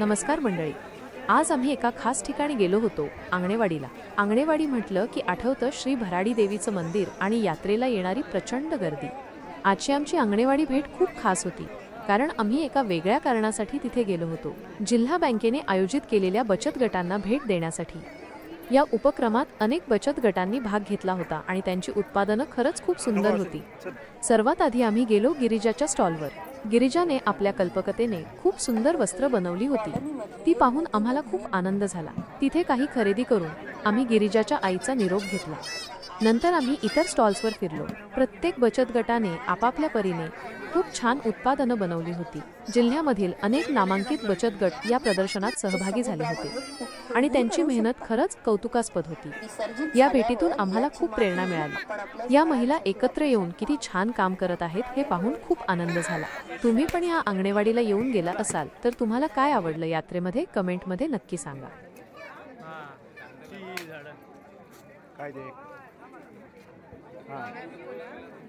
नमस्कार मंडळी. आज आम्ही एका खास ठिकाणी गेलो होतो आंगणेवाडीला. आंगणेवाडी म्हटलं की आठवतं श्री भराडी देवीचं मंदिर आणि यात्रेला येणारी प्रचंड गर्दी. आजची आमची आंगणेवाडी भेट खूप खास होती कारण आम्ही एका वेगळ्या कारणासाठी तिथे गेलो होतो जिल्हा बँकेने आयोजित केलेल्या बचत गटांना भेट देण्यासाठी. या उपक्रमात अनेक बचत गटांनी भाग घेतला होता आणि त्यांची उत्पादनं खरंच खूप सुंदर होती. सर्वात आधी आम्ही गेलो गिरिजाच्या स्टॉलवर. गिरिजाने आपल्या कल्पकतेने खूप सुंदर वस्त्र बनवली होती. ती पाहून आम्हाला खूप आनंद झाला. तिथे काही खरेदी करून आम्ही गिरिजाच्या आईचा निरोप घेतला. नंतर आम्ही इतर स्टॉल्सवर फिरलो. प्रत्येक बचत गटाने आपापल्या परीने खूप छान उत्पादनं बनवली होती. जिल्ह्यामधील अनेक नामांकित बचत गट या प्रदर्शनात सहभागी झाले होते. आणि त्यांची मेहनत खरंच कौतुकास्पद होती. या भेटीतून आम्हाला खूप प्रेरणा मिळाली. या महिला एकत्र येऊन किती छान काम करत आहेत हे पाहून खूप आनंद झाला. तुम्ही पण या अंगणेवाडीला येऊन गेला असाल तर तुम्हाला काय आवडलं यात्रेमध्ये कमेंटमध्ये नक्की सांगा. काय ते? हां.